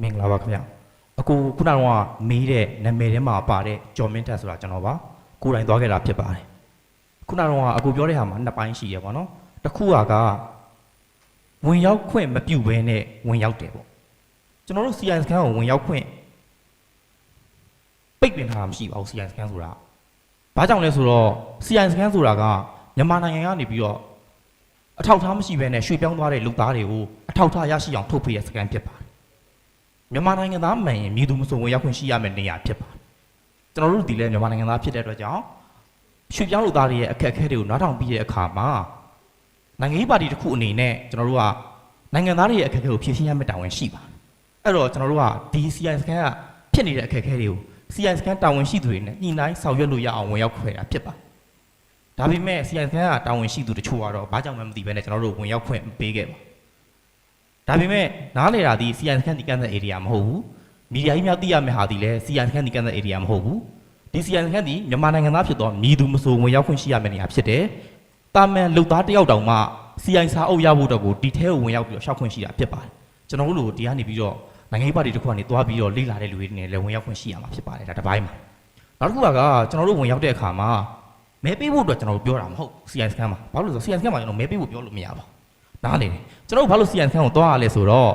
မင်္ဂလာပါခင်ဗျအခုခုနကမေးတဲ့နာမည်ထဲမှာပါတဲ့ကျော်မင်းထက်ဆိုတာကျွန်တော်ပါကိုယ်တိုင်သွားခဲ့တာဖြစ်ပါတယ်ခုနကတော့အခုပြောတဲ့ဟာမှာနှစ်ပိုင်းရှိရပါတော့တစ်ခုကကဝင်ရောက်ခွင့်မပြုဘဲနဲ့ဝင်ရောက်တယ်ပေါ့ကျွန်တော်တို့ CI စကန်ကိုဝင်ရောက်ခွင့်ပိတ်ပင်ထားတာမရှိပါဘူး CI စကန်ဆိုတာဘာကြောင့်လဲဆိုတော့ CI စကန်ဆိုတာကမြန်မာနိုင်ငံကနေပြီးတော့အထောက်အထားမရှိဘဲနဲ့ရွှေ့ပြောင်းသွားတဲ့လူသားတွေကိုအထောက်အထားရရှိအောင်ထုတ်ပေးတဲ့စကန်ဖြစ်ပါတယ် မြန်မာနိုင်ငံသားမှန်ရင်မြည်သူမဆိုဝင်ရောက်ခွင့်ရှိရမယ့်နေရာဖြစ်ပါတယ်။ကျွန်တော်တို့ဒီလဲမြန်မာနိုင်ငံသားဖြစ်တဲ့အတွက်ကြောင့်ရွှေ့ပြောင်းလူသားတွေရဲ့အခက်အခဲတွေကိုနားထောင်ပြီးတဲ့အခါမှာနိုင်ငံရေးပါတီတစ်ခုအနေနဲ့ကျွန်တော်တို့ကနိုင်ငံသားတွေရဲ့အခက်အခဲကိုဖြေရှင်းရမယ့်တာဝန်ရှိပါတယ်။အဲ့တော့ကျွန်တော်တို့ကဒီ CI စကန်ကဖြစ်နေတဲ့အခက်အခဲတွေကို CI စကန်တာဝန်ရှိသူတွေနဲ့ညှိနှိုင်းဆောင်ရွက်လို့ရအောင်ဝင်ရောက်ခွင့်တာဖြစ်ပါတယ်။ဒါပေမဲ့ CI စကန်ကတာဝန်ရှိသူတချို့ကတော့ဘာကြောင့်မှမသိဘဲနဲ့ကျွန်တော်တို့ဝင်ရောက်ခွင့်မပေးခဲ့ပါဘူး ဒါပေမဲ့နားလေတာဒီ CN စကန်ဒီကန်တဲ့ area မဟုတ်ဘူးမီဒီယာကြီးများသိရမယ့်ဟာဒီလဲ CN စကန်ဒီကန်တဲ့ area မဟုတ်ဘူးဒီ CN စကန်ဒီမြန်မာနိုင်ငံသားဖြစ်တော့မြည်သူမဆိုဝင်ရောက်ခွင့်ရှိရမယ့်နေရာဖြစ်တယ်တာမန်လူသားတစ်ယောက်တောင်မှ CN စာအုပ်ရဖို့တော့ကိုဒီထဲကိုဝင်ရောက်ပြီးတော့ရှောက်ခွင့်ရှိတာဖြစ်ပါတယ်ကျွန်တော်တို့လိုဒီကနေပြီးတော့နိုင်ငံရေးပါတီတစ်ခုကနေတွားပြီးတော့လေ့လာတဲ့လူတွေနဲ့လည်းဝင်ရောက်ခွင့်ရှိရမှာဖြစ်ပါတယ်ဒါတစ်ပိုင်းမှာနောက်တစ်ခုကကျွန်တော်တို့ဝင်ရောက်တဲ့အခါမှာမဲပေးဖို့အတွက်ကျွန်တော်တို့ပြောတာမဟုတ် CN စကန်မှာဘာလို့လဲဆိုတော့ CN စကန်မှာကျွန်တော်မဲပေးဖို့ပြောလို့မရပါဘူး နားလေတယ်ကျွန်တော်တို့ဘာလို့ CN စကန်ကိုတွားရလဲဆိုတော့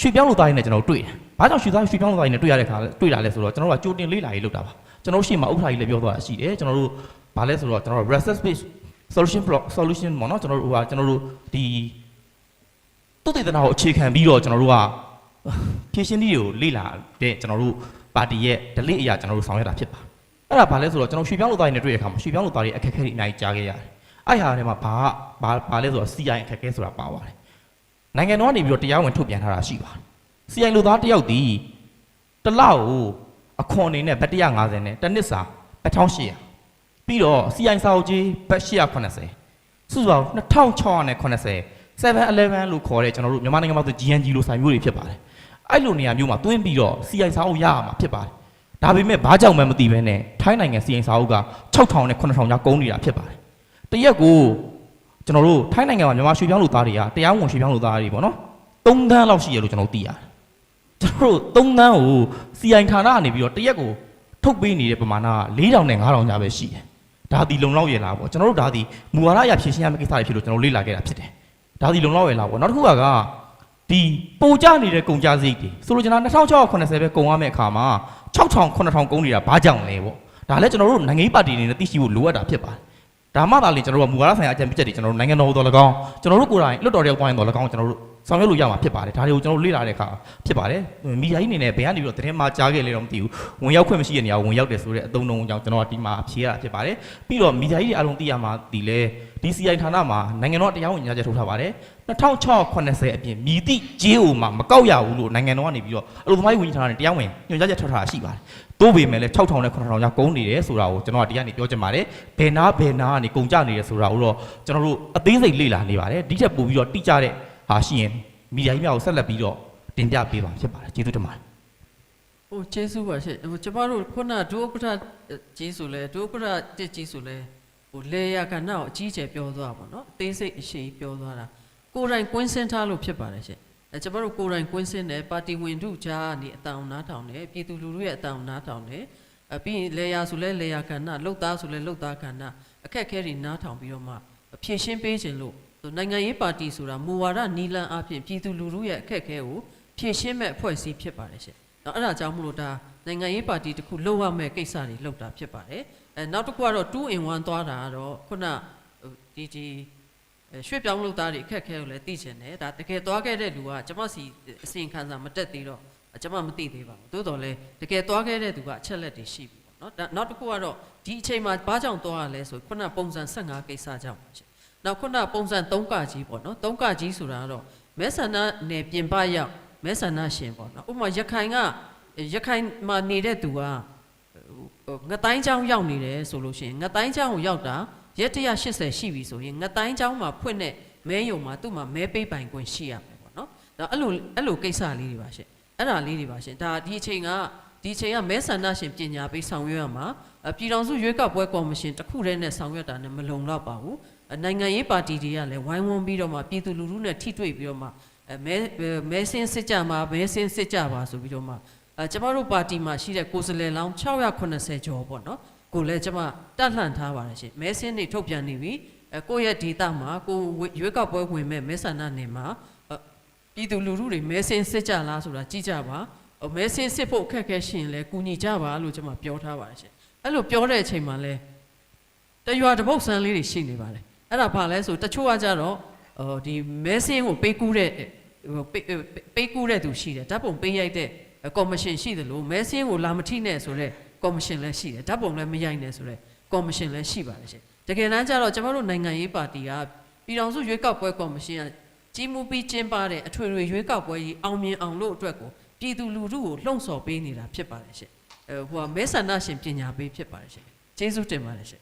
ရွှေပြောင်းလူသားတွေနဲ့ကျွန်တော်တို့တွေ့တယ်။ဘာကြောင့်ရွှေသားရွှေပြောင်းလူသားတွေနဲ့တွေ့ရတဲ့ခါတွေ့တာလဲဆိုတော့ကျွန်တော်တို့ကကြိုတင်လေးလာရေးလုပ်တာပါ။ကျွန်တော်တို့ရှေ့မှာဥက္ကဋ္ဌကြီးလည်းပြောသွားတာရှိတယ်။ကျွန်တော်တို့ဘာလဲဆိုတော့ကျွန်တော်တို့ research based solution block solution ပေါ့နော်ကျွန်တော်တို့ဟိုကကျွန်တော်တို့ဒီတုတ်တေသနာကိုအခြေခံပြီးတော့ကျွန်တော်တို့ကဖြည့်ရှင်းနည်းတွေကိုလေ့လာတဲ့ကျွန်တော်တို့ပါတီရဲ့ delay အရာကျွန်တော်တို့ဆောင်ရွက်တာဖြစ်ပါ။အဲ့ဒါဘာလဲဆိုတော့ကျွန်တော်ရွှေပြောင်းလူသားတွေနဲ့တွေ့တဲ့အခါမှာရွှေပြောင်းလူသားတွေအခက်အခဲတွေအများကြီးကြားခဲ့ရတယ်။ အဲ့ဟာထဲမှာဘာဘာဘာလဲဆိုတော့ CI အခက်အခဲဆိုတာပါပါတယ်။နိုင်ငံတော်ကနေပြီးတော့တရားဝင်ထုတ်ပြန်ထားတာရှိပါတယ်။ CI လူသားတစ်ယောက်ဒီတစ်လောက်ကိုအခွန်အနေနဲ့ဘတ်150နဲ့တစ်နှစ်စာဘတ်1800ပြီးတော့ CI စာအုပ်ကြီးဘတ်880စုစုပေါင်း2680 711လို့ခေါ်တဲ့ကျွန်တော်တို့မြန်မာနိုင်ငံမှာဆို GNG လို့ဆိုင်မျိုးတွေဖြစ်ပါတယ်။အဲ့လိုနေရာမျိုးမှာတွင်းပြီးတော့ CI စာအုပ်ရရမှာဖြစ်ပါတယ်။ဒါပေမဲ့ဘာကြောင့်မှမသိဘဲနဲ့ထိုင်းနိုင်ငံ CI စာအုပ်က6000နဲ့9000ကျားကုန်နေတာဖြစ်ပါတယ်။ တရက်ကိုကျွန်တော်တို့ထိုင်းနိုင်ငံမှာမြန်မာရွှေပြောင်းလူသားတွေကတရားဝင်ရွှေပြောင်းလူသားတွေပေါ့နော်၃တန်းလောက်ရှိရလို့ကျွန်တော်သိရတယ်ကျွန်တော်တို့၃တန်းကို CI ဌာနကနေပြီးတော့တရက်ကိုထုတ်ပေးနေတဲ့ပမာဏက4000နဲ့5000ကျားပဲရှိတယ်ဒါဒီလုံလောက်ရလားပေါ့ကျွန်တော်တို့ဒါဒီမူဝါဒအရဖြည့်ရှင်းရမယ့်ကိစ္စတွေဖြစ်လို့ကျွန်တော်လေ့လာခဲ့တာဖြစ်တယ်ဒါဒီလုံလောက်ရလားပေါ့နောက်တစ်ခုကဒီပိုကြနေတဲ့ကုန်ကြစရိတ်တွေဆိုလိုချင်တာ2680ပဲကုန်ရမယ့်အခါမှာ6000 9000ကုန်နေတာဘာကြောင့်လဲပေါ့ဒါလည်းကျွန်တော်တို့နိုင်ငံရေးပါတီတွေနဲ့သိရှိဖို့လိုအပ်တာဖြစ်ပါတယ် ဒါမှသာလေကျွန်တော်တို့ကမူဝါဒဆိုင်ရာအကြံပြုချက်တွေကျွန်တော်တို့နိုင်ငံတော်တော်၎င်းကျွန်တော်တို့ကိုယ်တိုင်လွတ်တော်တယောက်တိုင်းတော်၎င်းကျွန်တော်တို့ဆောင်ရွက်လို့ရမှာဖြစ်ပါတယ်ဒါတွေကိုကျွန်တော်တို့လေ့လာတဲ့အခါဖြစ်ပါတယ်မီဒီယာကြီးအနေနဲ့ဘယ်ကနေပြီးတော့သတင်းမှာကြားခဲ့လဲတော့မသိဘူးဝင်ရောက်ခွင့်မရှိတဲ့နေရာကိုဝင်ရောက်တယ်ဆိုတဲ့အသုံးအနှုန်းကြောင့်ကျွန်တော်ကဒီမှာဖြေရတာဖြစ်ပါတယ်ပြီးတော့မီဒီယာကြီးတွေအားလုံးသိရမှာဒီလေ DCI ဌာနမှာနိုင်ငံတော်တရားဝင်ညွှန်ကြားချက်ထုတ်ထားပါတယ်2680အပြင်မြည်သည့် JO မှာမကောက်ရဘူးလို့နိုင်ငံတော်ကနေပြီးတော့အလုပ်သမားရေးဝန်ကြီးဌာနနဲ့တရားဝင်ညွှန်ကြားချက်ထုတ်ထားတာရှိပါတယ်တိုးပေမဲ့လည်း6000နဲ့9000ကျားကုန်နေတယ်ဆိုတာကိုကျွန်တော်ကဒီကနေပြောချင်ပါတယ်ဘယ်နာဘယ်နာကနေကုန်ကြနေတယ်ဆိုတာကိုတော့ကျွန်တော်တို့အသေးစိတ်လေ့လာနေပါတယ်ဒီထက်ပိုပြီးတော့တိကျတဲ့ဟာရှိရင်မီဒီယာကြီးများကိုဆက်လက်ပြီးတော့တင်ပြပေးပါဖြစ်ပါတယ်ကျေးဇူးတင်ပါတယ်ဟိုကျေးဇူးပါရှင့်ဟိုကျမတို့ခုနဒုဥက္ကဋ္ဌကြီးဆိုလဲဒုဥက္ကဋ္ဌတစ်ကြီးဆိုလဲ ဟိုလေယာကဏ္ဍကိုအကြီးကျယ်ပြောသွားပါတော့အသေးစိတ်အရှိပြောသွားတာကိုယ်တိုင်ကွင်းစင်းထားလို့ဖြစ်ပါတယ်ရှင့်အဲကျမတို့ကိုယ်တိုင်ကွင်းစင်းတယ်ပါတီဝင်တို့ကြားကနေအတောင်နားထောင်တယ်ပြည်သူလူထုရဲ့အတောင်နားထောင်တယ်အပြီးရင်လေယာဆိုလဲလေယာကဏ္ဍလှုပ်သားဆိုလဲလှုပ်သားကဏ္ဍအခက်အခဲတွေနားထောင်ပြီးတော့မှဖြည့်ရှင်းပေးခြင်းလို့ဆိုနိုင်ငံရေးပါတီဆိုတာမူဝါဒနီလန်အပြင်ပြည်သူလူထုရဲ့အခက်အခဲကိုဖြည့်ရှင်းမဲ့အဖွဲ့အစည်းဖြစ်ပါတယ်ရှင့် နော်အဲ့ဒါကြောင့်မလို့ဒါနိုင်ငံရေးပါတီတစ်ခုလှုပ်ရမယ့်ကိစ္စတွေလှုပ်တာဖြစ်ပါတယ်အဲနောက်တစ်ခုကတော့2 in 1သွားတာကတော့ခုနဟိုဒီဒီအဲရွှေ့ပြောင်းလုပ်သားတွေအခက်အခဲကိုလည်းသိချင်တယ်ဒါတကယ်သွားခဲ့တဲ့လူကကျွန်မစီအစီရင်ခံစာမတက်သေးတော့ကျွန်မမသိသေးပါဘူးသို့တော်လည်းတကယ်သွားခဲ့တဲ့သူကအချက်လက်တွေရှိပြီပေါ့နော်ဒါနောက်တစ်ခုကတော့ဒီအချိန်မှာဘာကြောင့်သွားရလဲဆိုခုနပုံစံ15ကိစ္စကြောင့်ပါရှင်နောက်ခုနပုံစံ3ကကြီးပေါ့နော်3ကကြီးဆိုတာကတော့မဲဆန္ဒနယ်ပြင်ပရောက် မဲဆန္ဒရှင်ပေါ့နော်ဥပမာရခိုင်ကရခိုင်မှာနေတဲ့သူကဟိုငတိုင်းချောင်းရောက်နေတယ်ဆိုလို့ရှိရင်ငတိုင်းချောင်းကိုရောက်တာရက်180ရှိပြီဆိုရင်ငတိုင်းချောင်းမှာဖွင့်တဲ့မဲယုံမှာသူ့မှာမဲပေးပိုင်ခွင့်ရှိရမယ်ပေါ့နော်ဒါအဲ့လိုအဲ့လိုကိစ္စလေးတွေပါရှင်အဲ့ဒါလေးတွေပါရှင်ဒါဒီအချိန်ကဒီအချိန်ကမဲဆန္ဒရှင်ပညာပေးဆောင်ရွက်ရမှာအပြည်တော်စုရွေးကောက်ပွဲကော်မရှင်တစ်ခုတည်းနဲ့ဆောင်ရွက်တာနဲ့မလုံလောက်ပါဘူးအနိုင်ငံရေးပါတီတွေကလည်းဝိုင်းဝန်းပြီးတော့မှပြည်သူလူထုနဲ့ထိတွေ့ပြီးတော့မှအဲ မဲမဲစင်းစစ်ကြမှာမဲစင်းစစ်ကြပါဆိုပြီးတော့မှအဲကျမတို့ပါတီမှာရှိတဲ့ကိုယ်စားလှယ်လောင်း680ကျော်ပေါ့နော်ကိုလည်းကျမတတ်လှန်ထားပါတယ်ရှင်မဲစင်းတွေထုတ်ပြန်နေပြီအဲကိုယ့်ရဲ့ဒေတာမှာကိုရွေးကောက်ပွဲဝင်မဲ့မဲဆန္ဒနယ်မှာအဲပြည်သူလူထုတွေမဲစင်းစစ်ကြလားဆိုတာကြည့်ကြပါဟိုမဲစင်းစစ်ဖို့အခက်အခဲရှိရင်လည်းကူညီကြပါလို့ကျမပြောထားပါတယ်ရှင်အဲ့လိုပြောတဲ့အချိန်မှာလဲတရွာတစ်ပုတ်ဆန်းလေးတွေရှိနေပါတယ်အဲ့ဒါဘာလဲဆိုတချို့ကကြတော့ဟိုဒီမဲစင်းကိုပေးကူးတဲ့ ဟိုပေးပေးကူးတဲ့သူရှိတယ်ဓာတ်ပုံပေးရိုက်တဲ့ကော်မရှင်ရှိတယ်လို့မဲစင်းကိုလာမထိနဲ့ဆိုတော့ကော်မရှင်လည်းရှိတယ်ဓာတ်ပုံလည်းမရိုက်နဲ့ဆိုတော့ကော်မရှင်လည်းရှိပါတယ်ရှင်တကယ်တမ်းကျတော့ကျမတို့နိုင်ငံရေးပါတီကပြည်တော်စုရွေးကောက်ပွဲကော်မရှင်ကကြီးမှုပြီးကျင်းပတဲ့အထွေထွေရွေးကောက်ပွဲကြီးအောင်မြင်အောင်လို့အတွက်ကိုပြည်သူလူထုကိုလှုံ့ဆော်ပေးနေတာဖြစ်ပါတယ်ရှင်အဲဟိုကမဲဆန္ဒရှင်ပညာပေးဖြစ်ပါတယ်ရှင်ကျေးဇူးတင်ပါတယ်ရှင်